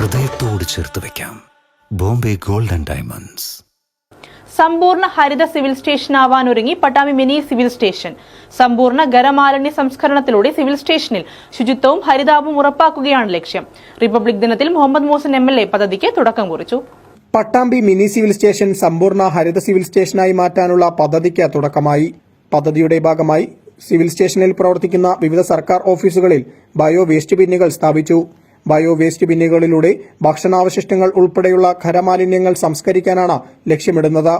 ചേർത്ത് വെക്കാം. Bombay gold and diamonds. സമ്പൂർണ ഹരിത സിവിൽ സ്റ്റേഷനാവാൻ ഒരുങ്ങി പട്ടാമി മിനി സിവിൽ സ്റ്റേഷൻ. സമ്പൂർണ ഖരമാലിന്യ സംസ്കരണത്തിലൂടെ സിവിൽ സ്റ്റേഷനിൽ ശുചിത്വവും ഹരിതാപവും ഉറപ്പാക്കുകയാണ് ലക്ഷ്യം. റിപ്പബ്ലിക് ദിനത്തിൽ Muhammad Mohsin M L A പദ്ധതിക്ക് തുടക്കം കുറിച്ചു. പട്ടാമ്പി മിനി സിവിൽ സ്റ്റേഷൻ സമ്പൂർണ ഹരിത സിവിൽ സ്റ്റേഷനായി മാറ്റാനുള്ള പദ്ധതിക്ക് തുടക്കമായി. പദ്ധതിയുടെ ഭാഗമായി സിവിൽ സ്റ്റേഷനിൽ പ്രവർത്തിക്കുന്ന വിവിധ സർക്കാർ ഓഫീസുകളിൽ ബയോ വേസ്റ്റ് ബിന്നുകൾ സ്ഥാപിച്ചു. ബയോ വേസ്റ്റ് ബിന്നുകളിലൂടെ ഭക്ഷണാവശിഷ്ടങ്ങൾ ഉൾപ്പെടെയുള്ള ഖരമാലിന്യങ്ങൾ സംസ്കരിക്കാനാണ് ലക്ഷ്യമിടുന്നത്.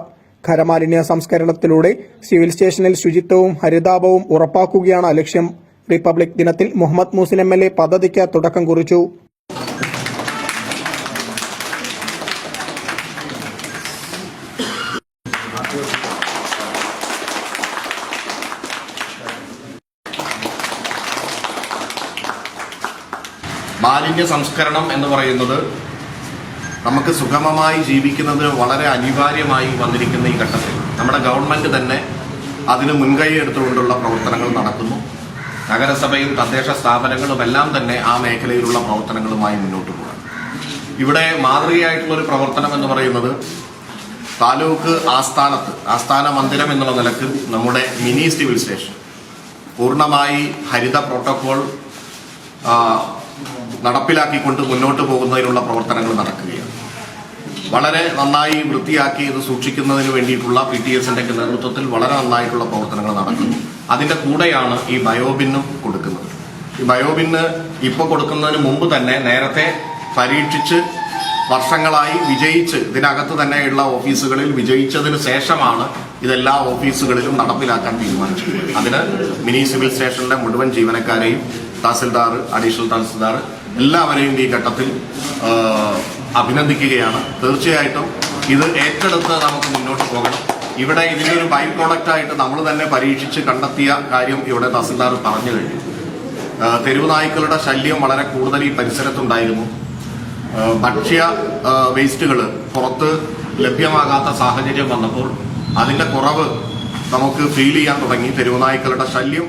ഖരമാലിന്യ സംസ്കരണത്തിലൂടെ സിവിൽ സ്റ്റേഷനിൽ ശുചിത്വവും ഹരിതാപവും ഉറപ്പാക്കുകയാണ് ലക്ഷ്യം. റിപ്പബ്ലിക് ദിനത്തിൽ മുഹമ്മദ് മൂസിൻ എം പദ്ധതിക്ക് തുടക്കം കുറിച്ചു. മാലിന്യ സംസ്കരണം എന്ന് പറയുന്നത് നമുക്ക് സുഗമമായി ജീവിക്കുന്നതിന് വളരെ അനിവാര്യമായി വന്നിരിക്കുന്ന ഈ ഘട്ടത്തിൽ. നമ്മുടെ ഗവൺമെന്റ് തന്നെ അതിന് മുൻകൈ എടുത്തുകൊണ്ടുള്ള പ്രവർത്തനങ്ങൾ നടത്തുന്നു. നഗരസഭയും തദ്ദേശ സ്ഥാപനങ്ങളും എല്ലാം തന്നെ ആ മേഖലയിലുള്ള പ്രവർത്തനങ്ങളുമായി മുന്നോട്ട് പോകും ഇവിടെ മാതൃകയായിട്ടുള്ള ഒരു പ്രവർത്തനം എന്ന് പറയുന്നത് താലൂക്ക് ആസ്ഥാനത്ത് ആസ്ഥാന മന്ദിരം എന്നുള്ള നിലയ്ക്ക് നമ്മുടെ മിനി സിവിൽ സ്റ്റേഷൻ. പൂർണമായി ഹരിത പ്രോട്ടോകോൾ നടപ്പിലാക്കിക്കൊണ്ട് മുന്നോട്ട് പോകുന്നതിനുള്ള പ്രവർത്തനങ്ങൾ നടക്കുകയാണ്. വളരെ നന്നായി വൃത്തിയാക്കി ഇത് സൂക്ഷിക്കുന്നതിന് വേണ്ടിയിട്ടുള്ള പി ടി എസിന്റെ നേതൃത്വത്തിൽ വളരെ നന്നായിട്ടുള്ള പ്രവർത്തനങ്ങൾ നടക്കുന്നു. അതിന്റെ കൂടെയാണ് ഈ ബയോബിന്നും കൊടുക്കുന്നത്. ഈ ബയോബിന്ന് ഇപ്പോൾ കൊടുക്കുന്നതിന് മുമ്പ് തന്നെ നേരത്തെ പരീക്ഷിച്ച് വർഷങ്ങളായി വിജയിച്ച് ഇതിനകത്ത് തന്നെയുള്ള ഓഫീസുകളിൽ വിജയിച്ചതിന് ശേഷമാണ് ഇതെല്ലാ ഓഫീസുകളിലും നടപ്പിലാക്കാൻ തീരുമാനിച്ചത് അതിന് മിനി സിവിൽ സ്റ്റേഷനിലെ മുഴുവൻ ജീവനക്കാരെയും തഹസിൽദാർ അഡീഷണൽ തഹസിൽദാർ എല്ലാവരെയും ഈ ഘട്ടത്തിൽ അഭിനന്ദിക്കുകയാണ്. തീർച്ചയായിട്ടും ഇത് ഏറ്റെടുത്ത് നമുക്ക് മുന്നോട്ട് പോകണം. ഇവിടെ ഇതിന്റെ ഒരു ബൈ പ്രോഡക്റ്റ് ആയിട്ട് നമ്മൾ തന്നെ പരീക്ഷിച്ച് കണ്ടെത്തിയ കാര്യം ഇവിടെ തഹസിൽദാർ പറഞ്ഞു കഴിഞ്ഞു. തെരുവ് നായ്ക്കളുടെ ശല്യം വളരെ കൂടുതൽ ഈ പരിസരത്തുണ്ടായിരുന്നു. ഭക്ഷ്യ വേസ്റ്റുകൾ പുറത്ത് ലഭ്യമാകാത്ത സാഹചര്യം വന്നപ്പോൾ അതിന്റെ കുറവ് നമുക്ക് ഫീൽ ചെയ്യാൻ തുടങ്ങി. തെരുവ് നായ്ക്കളുടെ ശല്യം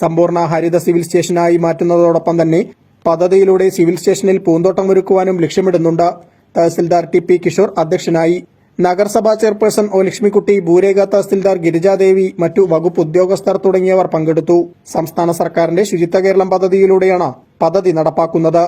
സമ്പൂർണ ഹരിത സിവിൽ സ്റ്റേഷനായി മാറ്റുന്നതോടൊപ്പം തന്നെ പദ്ധതിയിലൂടെ സിവിൽ സ്റ്റേഷനിൽ പൂന്തോട്ടം ഒരുക്കുവാനും ലക്ഷ്യമിടുന്നുണ്ട്. തഹസിൽദാർ ടി പി കിഷോർ അധ്യക്ഷനായി. നഗരസഭാ ചെയർപേഴ്സൺ ഒ ലക്ഷ്മിക്കുട്ടി ഭൂരേഖ തഹസിൽദാർ ഗിരിജാദേവി മറ്റു വകുപ്പ് ഉദ്യോഗസ്ഥർ തുടങ്ങിയവർ പങ്കെടുത്തു. സംസ്ഥാന സർക്കാരിന്റെ ശുചിത്വ കേരളം പദ്ധതിയിലൂടെയാണ് പദ്ധതി നടപ്പാക്കുന്നത്.